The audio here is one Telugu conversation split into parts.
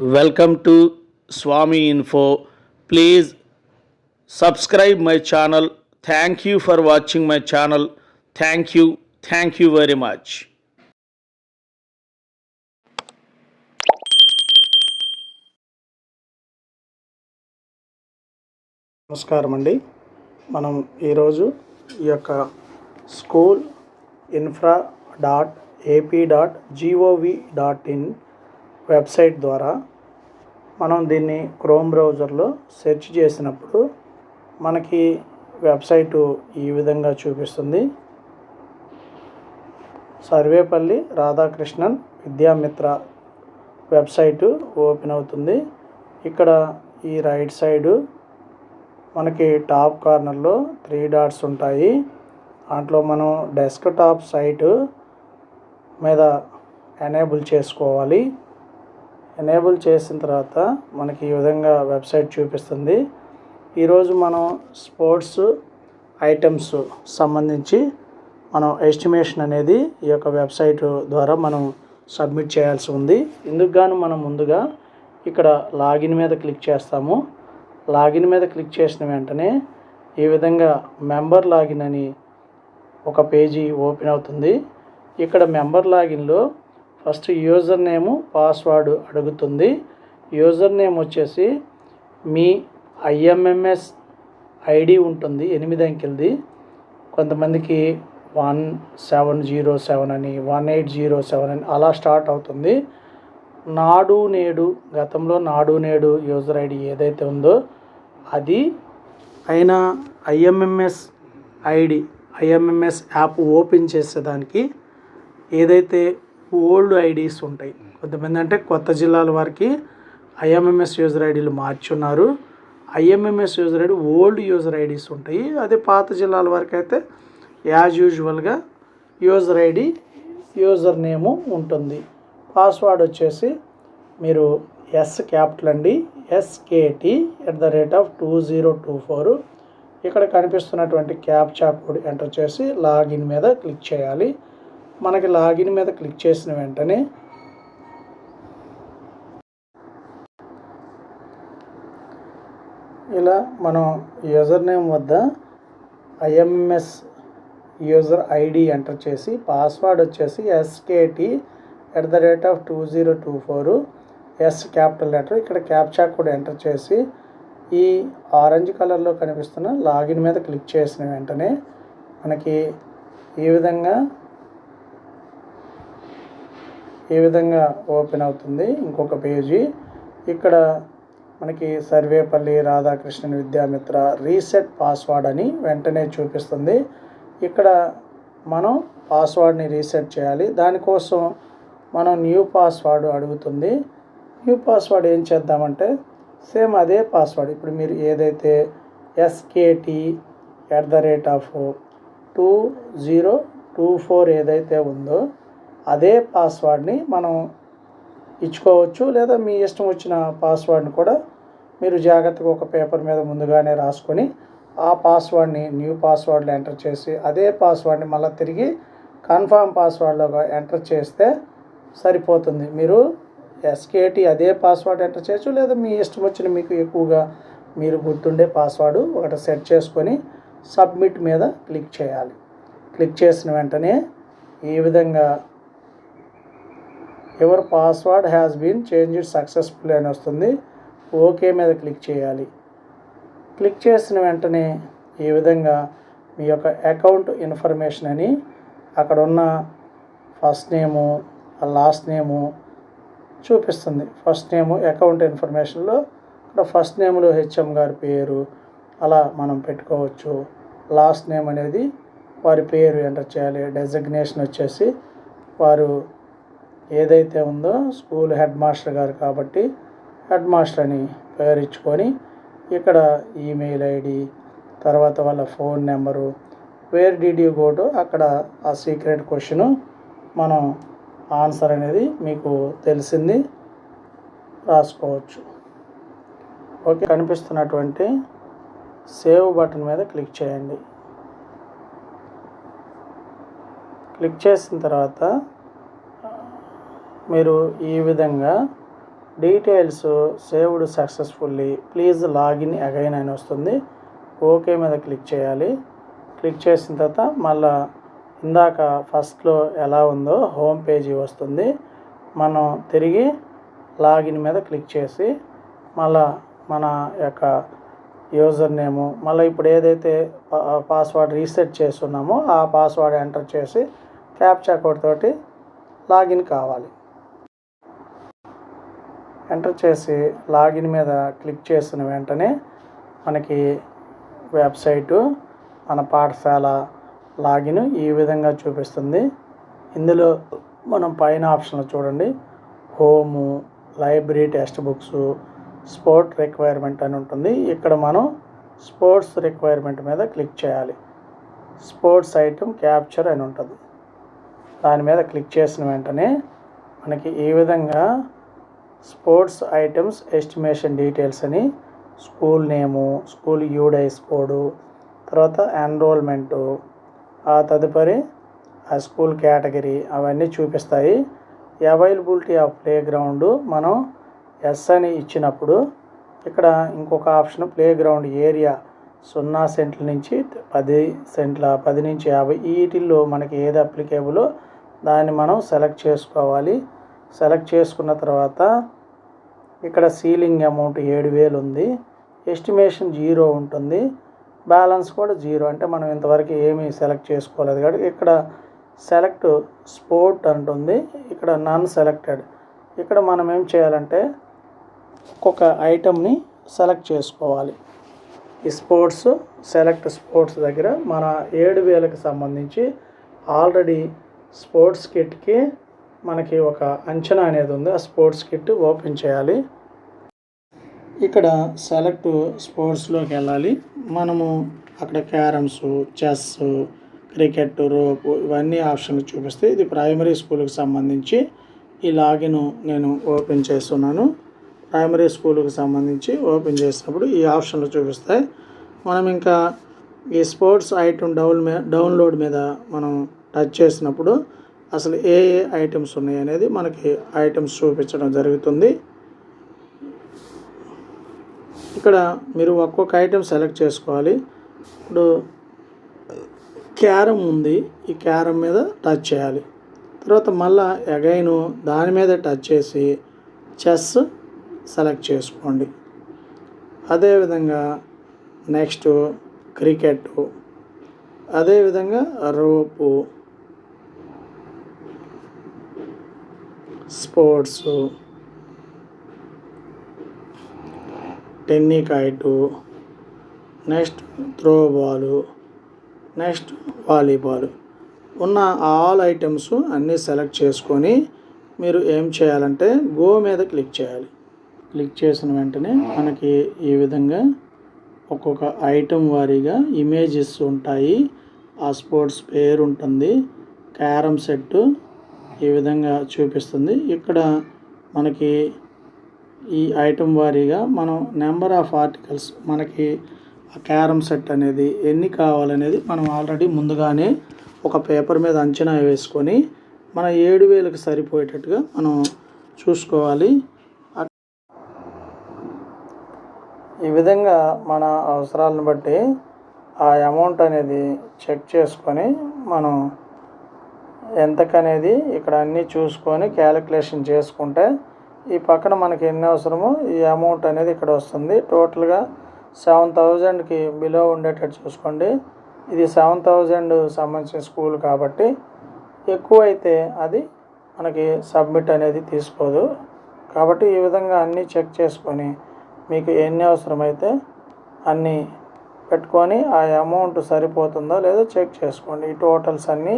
Welcome to Swami info please subscribe my channel thank you for watching my channel thank you thank you very much నమస్కారం మనం ఈరోజు ఈ యొక్క school infra dot AP dot GOV dot in website ద్వారా మనం దీన్ని క్రోమ్ బ్రౌజర్లో సెర్చ్ చేసినప్పుడు మనకి వెబ్సైటు ఈ విధంగా చూపిస్తుంది. సర్వేపల్లి రాధాకృష్ణన్ విద్యామిత్ర వెబ్సైటు ఓపెన్ అవుతుంది. ఇక్కడ ఈ రైట్ సైడు మనకి టాప్ కార్నర్లో త్రీ డాట్స్ ఉంటాయి. దాంట్లో మనం డెస్క్ టాప్ సైటు మీద ఎనేబుల్ చేసుకోవాలి. ఎనేబుల్ చేసిన తర్వాత మనకి ఈ విధంగా వెబ్సైట్ చూపిస్తుంది. ఈరోజు మనం స్పోర్ట్స్ ఐటమ్స్ సంబంధించి మనం ఎస్టిమేషన్ అనేది ఈ యొక్క వెబ్సైట్ ద్వారా మనం సబ్మిట్ చేయాల్సి ఉంది. ఇందుకు గాను మనం ముందుగా ఇక్కడ లాగిన్ మీద క్లిక్ చేస్తాము. లాగిన్ మీద క్లిక్ చేసిన వెంటనే ఈ విధంగా మెంబర్ లాగిన్ అని ఒక పేజీ ఓపెన్ అవుతుంది. ఇక్కడ మెంబర్ లాగిన్లో ఫస్ట్ యూజర్ నేము పాస్వర్డ్ అడుగుతుంది. యూజర్ నేమ్ వచ్చేసి మీ ఐఎంఎంఎస్ ఐడి ఉంటుంది ఎనిమిది అంకెలది. కొంతమందికి వన్ సెవెన్ జీరో సెవెన్ అని వన్ ఎయిట్ జీరో సెవెన్ అని అలా స్టార్ట్ అవుతుంది. నాడు నేడు గతంలో నాడు నేడు యూజర్ ఐడి ఏదైతే ఉందో అది అయినా IMMS ID IMMS app open చేసేదానికి ఏదైతే ఓల్డ్ ఐడీస్ ఉంటాయి. కొంతమంది అంటే కొత్త జిల్లాల వారికి ఐఎంఎంఎస్ యూజర్ ఐడీలు మార్చున్నారు. IMMS user ID old user IDs ఉంటాయి. అదే పాత జిల్లాల వరకు అయితే యాజ్ యూజువల్గా యూజర్ ఐడి యూజర్ నేము ఉంటుంది. పాస్వర్డ్ వచ్చేసి మీరు ఎస్ క్యాపిటల్ అండి SKT at the rate of two zero two four. ఇక్కడ కనిపిస్తున్నటువంటి క్యాప్చా కోడ్ ఎంటర్ చేసి లాగిన్ మీద క్లిక్ చేయాలి. మనకి లాగిన్ మీద క్లిక్ చేసిన వెంటనే ఇలా మనం యూజర్ నేమ్ వద్ద ఐఎంఎస్ యూజర్ ఐడి ఎంటర్ చేసి పాస్వర్డ్ వచ్చేసి SKT at the rate of two zero two four S capital letter ఇక్కడ క్యాప్చా కూడా ఎంటర్ చేసి ఈ ఆరెంజ్ కలర్లో కనిపిస్తున్న లాగిన్ మీద క్లిక్ చేసిన వెంటనే మనకి ఈ విధంగా ఈ విధంగా ఓపెన్ అవుతుంది. ఇంకొక పేజీ. ఇక్కడ మనకి సర్వేపల్లి రాధాకృష్ణన్ విద్యామిత్ర రీసెట్ పాస్వర్డ్ అని వెంటనే చూపిస్తుంది. ఇక్కడ మనం పాస్వర్డ్ని రీసెట్ చేయాలి. దానికోసం మనం న్యూ పాస్వర్డ్ అడుగుతుంది. న్యూ పాస్వర్డ్ ఏం చేద్దామంటే సేమ్ అదే పాస్వర్డ్. ఇప్పుడు మీరు ఏదైతే SKT at the rate of two zero two four ఏదైతే ఉందో అదే పాస్వర్డ్ని మనం ఇచ్చుకోవచ్చు లేదా మీ ఇష్టం వచ్చిన పాస్వర్డ్ని కూడా మీరు జాగ్రత్తగా ఒక పేపర్ మీద ముందుగానే రాసుకొని ఆ పాస్వర్డ్ని న్యూ పాస్వర్డ్లో ఎంటర్ చేసి అదే పాస్వర్డ్ని మళ్ళీ తిరిగి కన్ఫామ్ పాస్వర్డ్లో ఎంటర్ చేస్తే సరిపోతుంది. మీరు ఎస్కేటి అదే పాస్వర్డ్ ఎంటర్ చేయొచ్చు లేదా మీ ఇష్టం వచ్చిన మీకు ఎక్కువగా మీరు గుర్తుండే పాస్వర్డ్ ఒకటి సెట్ చేసుకొని సబ్మిట్ మీద క్లిక్ చేయాలి. క్లిక్ చేసిన వెంటనే ఈ విధంగా your password has been change successful అని వస్తుంది. ఓకే మీద క్లిక్ చేయాలి. క్లిక్ చేసిన వెంటనే ఈ విధంగా మీ యొక్క అకౌంట్ ఇన్ఫర్మేషన్ అని అక్కడ ఉన్న ఫస్ట్ నేము లాస్ట్ నేము చూపిస్తుంది. ఫస్ట్ నేము అకౌంట్ ఇన్ఫర్మేషన్లో ఇక్కడ ఫస్ట్ నేమ్లో హెచ్ఎం గారి పేరు అలా మనం పెట్టుకోవచ్చు. లాస్ట్ నేమ్ అనేది వారి పేరు ఎంటర్ చేయాలి. డెసిగ్నేషన్ వచ్చేసి వారు ఏదైతే ఉందో స్కూల్ హెడ్ మాస్టర్ గారు కాబట్టి హెడ్ మాస్టర్ అని పేరు ఇచ్చుకొని ఇక్కడ ఈమెయిల్ ఐడి తర్వాత వాళ్ళ phone number where did you go to అక్కడ ఆ సీక్రెట్ క్వశ్చన్ మనం ఆన్సర్ అనేది మీకు తెలిసింది రాసుకోవచ్చు. ఓకే కనిపిస్తున్నటువంటి సేవ్ బటన్ మీద క్లిక్ చేయండి. క్లిక్ చేసిన తర్వాత మీరు ఈ విధంగా details saved successfully please login again అని వస్తుంది. ఓకే మీద క్లిక్ చేయాలి. క్లిక్ చేసిన తర్వాత మళ్ళా ఇందాక ఫస్ట్లో ఎలా ఉందో హోమ్ పేజీ వస్తుంది. మనం తిరిగి లాగిన్ మీద క్లిక్ చేసి మళ్ళా మన యొక్క యూజర్ నేము మళ్ళీ ఇప్పుడు ఏదైతే పాస్వర్డ్ రీసెట్ చేస్తున్నామో ఆ పాస్వర్డ్ ఎంటర్ చేసి క్యాప్చా కోడ్ తోటి లాగిన్ కావాలి. ఎంటర్ చేసి లాగిన్ మీద క్లిక్ చేసిన వెంటనే మనకి వెబ్సైటు మన పాఠశాల లాగిన్ ఈ విధంగా చూపిస్తుంది. ఇందులో మనం పైన ఆప్షన్లు చూడండి. Home library text books sport requirement అని ఉంటుంది. ఇక్కడ మనం స్పోర్ట్స్ రిక్వైర్మెంట్ మీద క్లిక్ చేయాలి. స్పోర్ట్స్ ఐటమ్ క్యాప్చర్ అని ఉంటుంది. దాని మీద క్లిక్ చేసిన వెంటనే మనకి ఈ విధంగా స్పోర్ట్స్ ఐటమ్స్ ఎస్టిమేషన్ డీటెయిల్స్ అని school name school UDISE code తర్వాత ఎన్రోల్మెంటు ఆ తదుపరి ఆ స్కూల్ కేటగిరీ అవన్నీ చూపిస్తాయి. అవైలబిలిటీ ఆఫ్ ప్లే గ్రౌండ్ మనం ఎస్ అని ఇచ్చినప్పుడు ఇక్కడ ఇంకొక ఆప్షన్ ప్లే గ్రౌండ్ ఏరియా సున్నా సెంట్ల నుంచి పది సెంట్ల పది నుంచి యాభై వీటిల్లో మనకి ఏది అప్లికేబులో దాన్ని మనం సెలెక్ట్ చేసుకోవాలి. సెలెక్ట్ చేసుకున్న తర్వాత ఇక్కడ సీలింగ్ అమౌంట్ ఏడు వేలు ఉంది. ఎస్టిమేషన్ జీరో ఉంటుంది. బ్యాలెన్స్ కూడా జీరో. అంటే మనం ఇంతవరకు ఏమీ సెలెక్ట్ చేసుకోలేదు కాబట్టి ఇక్కడ సెలెక్ట్ స్పోర్ట్ అంటుంది. ఇక్కడ నాన్ సెలెక్టెడ్. ఇక్కడ మనం ఏం చేయాలంటే ఒక్కొక్క ఐటమ్ని సెలెక్ట్ చేసుకోవాలి. ఈ స్పోర్ట్స్ సెలెక్ట్ స్పోర్ట్స్ దగ్గర మన ఏడు వేలకు సంబంధించి ఆల్రెడీ స్పోర్ట్స్ కిట్కి మనకి ఒక అంచనా అనేది ఉంది. ఆ స్పోర్ట్స్ కిట్ ఓపెన్ చేయాలి. ఇక్కడ సెలెక్ట్ స్పోర్ట్స్లోకి వెళ్ళాలి. మనము అక్కడ క్యారమ్స్ చెస్ క్రికెట్ రోప్ ఇవన్నీ ఆప్షన్లు చూపిస్తే ఇది ప్రైమరీ స్కూల్కి సంబంధించి ఈ లాగిన్ నేను ఓపెన్ చేస్తున్నాను. ప్రైమరీ స్కూల్కి సంబంధించి ఓపెన్ చేసినప్పుడు ఈ ఆప్షన్లు చూపిస్తాయి. మనం ఇంకా ఈ స్పోర్ట్స్ ఐటమ్ డౌన్ మీద డౌన్లోడ్ మీద మనం టచ్ చేసినప్పుడు అసలు ఏ ఏ ఐటమ్స్ ఉన్నాయి అనేది మనకి ఐటమ్స్ చూపించడం జరుగుతుంది. ఇక్కడ మీరు ఒక్కొక్క ఐటెం సెలెక్ట్ చేసుకోవాలి. ఇప్పుడు క్యారమ్ ఉంది. ఈ క్యారమ్ మీద టచ్ చేయాలి. తర్వాత మళ్ళా అగైన్ దాని మీద టచ్ చేసి చెస్ సెలెక్ట్ చేసుకోండి. అదేవిధంగా నెక్స్ట్ క్రికెట్ అదేవిధంగా rope sports tennikoit next throw ball next volleyball. ఉన్న ఆల్ ఐటమ్స్ అన్నీ సెలెక్ట్ చేసుకొని మీరు ఏం చేయాలంటే గో మీద క్లిక్ చేయాలి. క్లిక్ చేసిన వెంటనే మనకి ఈ విధంగా ఒక్కొక్క ఐటమ్ వారీగా ఇమేజెస్ ఉంటాయి. ఆ స్పోర్ట్స్ పేరు ఉంటుంది. క్యారమ్ సెట్టు ఈ విధంగా చూపిస్తుంది. ఇక్కడ మనకి ఈ ఐటెం వారీగా మనం నెంబర్ ఆఫ్ ఆర్టికల్స్ మనకి ఆ క్యారమ్ సెట్ అనేది ఎన్ని కావాలనేది మనం ఆల్రెడీ ముందుగానే ఒక పేపర్ మీద అంచనా వేసుకొని మన ఏడు వేలకు సరిపోయేటట్టుగా మనం చూసుకోవాలి. ఈ విధంగా మన అవసరాలను బట్టి ఆ అమౌంట్ అనేది చెక్ చేసుకొని మనం ఎంతకనేది ఇక్కడ అన్నీ చూసుకొని క్యాలిక్యులేషన్ చేసుకుంటే ఈ పక్కన మనకి ఎన్ని అవసరమో ఈ అమౌంట్ అనేది ఇక్కడ వస్తుంది. టోటల్గా సెవెన్ థౌజండ్కి బిలో ఉండేటట్టు చూసుకోండి. ఇది సెవెన్ థౌజండ్ సంబంధించిన స్కూల్ కాబట్టి ఎక్కువ అయితే అది మనకి సబ్మిట్ అనేది తీసుకోదు. కాబట్టి ఈ విధంగా అన్నీ చెక్ చేసుకొని మీకు ఎన్ని అవసరమైతే అన్నీ పెట్టుకొని ఆ అమౌంట్ సరిపోతుందో లేదో చెక్ చేసుకోండి. ఈ టోటల్స్ అన్నీ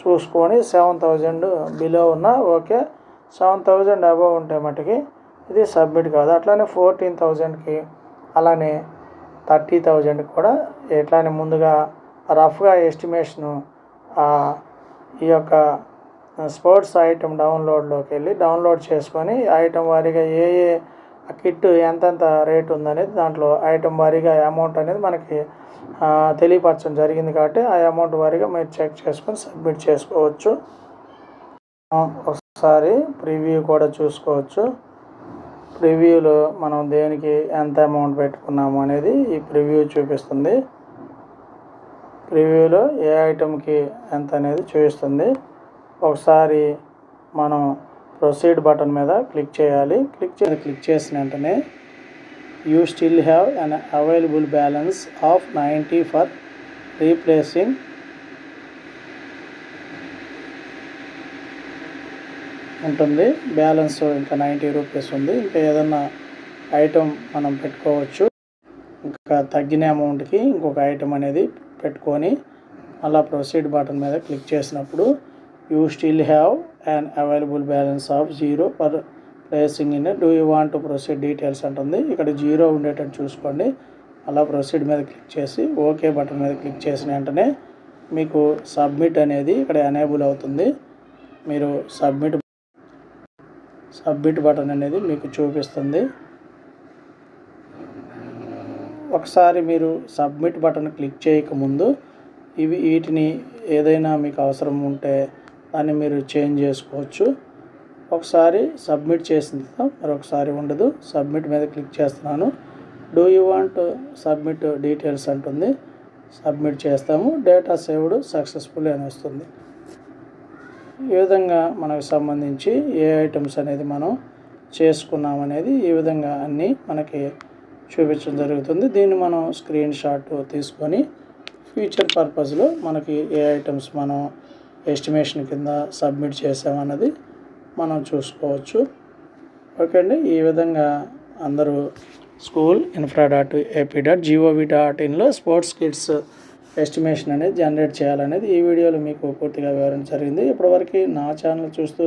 చూసుకొని సెవెన్ థౌజండ్ బిలో ఉన్న ఓకే. సెవెన్ థౌజండ్ అబవ్ ఉంటే మటుకి ఇది సబ్మిట్ కాదు. అట్లానే ఫోర్టీన్ థౌజండ్కి అలానే థర్టీ థౌజండ్కి కూడా ఎట్లానే ముందుగా రఫ్గా ఎస్టిమేషను ఈ యొక్క స్పోర్ట్స్ ఐటమ్ డౌన్లోడ్లోకి వెళ్ళి డౌన్లోడ్ చేసుకొని ఐటమ్ వారిగా ఏ ఏ కిట్ ఎంతెంత రేట్ ఉందనేది దాంట్లో ఐటమ్ వారీగా అమౌంట్ అనేది మనకి తెలియపరచడం జరిగింది కాబట్టి ఆ అమౌంట్ వారీగా మీరు చెక్ చేసుకొని సబ్మిట్ చేసుకోవచ్చు. ఒకసారి ప్రివ్యూ కూడా చూసుకోవచ్చు. ప్రివ్యూలో మనం దేనికి ఎంత అమౌంట్ పెట్టుకున్నాము అనేది ఈ ప్రివ్యూ చూపిస్తుంది. ప్రివ్యూలో ఏ ఐటెంకి ఎంత అనేది చూపిస్తుంది. ఒకసారి మనం ప్రొసీడ్ బటన్ మీద క్లిక్ చేయాలి. క్లిక్ చే క్లిక్ చేసిన వెంటనే you still have an available balance of ninety for replacing ఉంటుంది. బ్యాలెన్స్ ఇంకా నైంటీ రూపీస్ ఉంది. ఇంకా ఏదన్నా ఐటెం మనం పెట్టుకోవచ్చు. ఇంకా తగ్గిన అమౌంట్కి ఇంకొక ఐటెం అనేది పెట్టుకొని అలా ప్రొసీడ్ బటన్ మీద క్లిక్ చేసినప్పుడు you still have and available balance of zero per placing in do you want to proceed details అంటుంది. ఇక్కడ జీరో ఉండేటట్టు చూసుకోండి. అలా ప్రొసీడ్ మీద క్లిక్ చేసి ఓకే బటన్ మీద క్లిక్ చేసిన వెంటనే మీకు సబ్మిట్ అనేది ఇక్కడ ఎనేబుల్ అవుతుంది. మీరు సబ్మిట్ సబ్మిట్ బటన్ అనేది మీకు చూపిస్తుంది. ఒకసారి మీరు సబ్మిట్ బటన్ క్లిక్ చేయకముందు ఇవి వీటిని ఏదైనా మీకు అవసరం ఉంటే దాన్ని మీరు చేంజ్ చేసుకోవచ్చు. ఒకసారి సబ్మిట్ చేసిన తర్వాత మరొకసారి ఉండదు. సబ్మిట్ మీద క్లిక్ చేస్తున్నాను. Do you want submit details అంటుంది. సబ్మిట్ చేస్తాము. డేటా సేవ్డ్ సక్సెస్ఫుల్ అని వస్తుంది. ఈ విధంగా మనకు సంబంధించి ఏ ఐటమ్స్ అనేది మనం చేసుకున్నాం అనేది ఈ విధంగా అన్నీ మనకి చూపించడం జరుగుతుంది. దీన్ని మనం స్క్రీన్ షాట్ తీసుకొని ఫ్యూచర్ పర్పస్లో మనకి ఏ ఐటమ్స్ మనం ఎస్టిమేషన్ కింద సబ్మిట్ చేసామన్నది మనం చూసుకోవచ్చు. ఓకే అండి ఈ విధంగా అందరూ school infra dot AP dot GOV dot ఇన్లో sports kits estimation అనేది జనరేట్ చేయాలనేది ఈ వీడియోలో మీకు పూర్తిగా వివరణ జరిగింది. ఇప్పటివరకు నా ఛానల్ చూస్తూ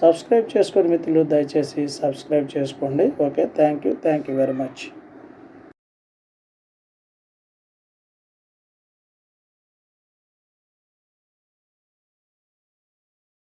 సబ్స్క్రైబ్ చేసుకోండి మిత్రులు దయచేసి సబ్స్క్రైబ్ చేసుకోండి. Okay thank you thank you very much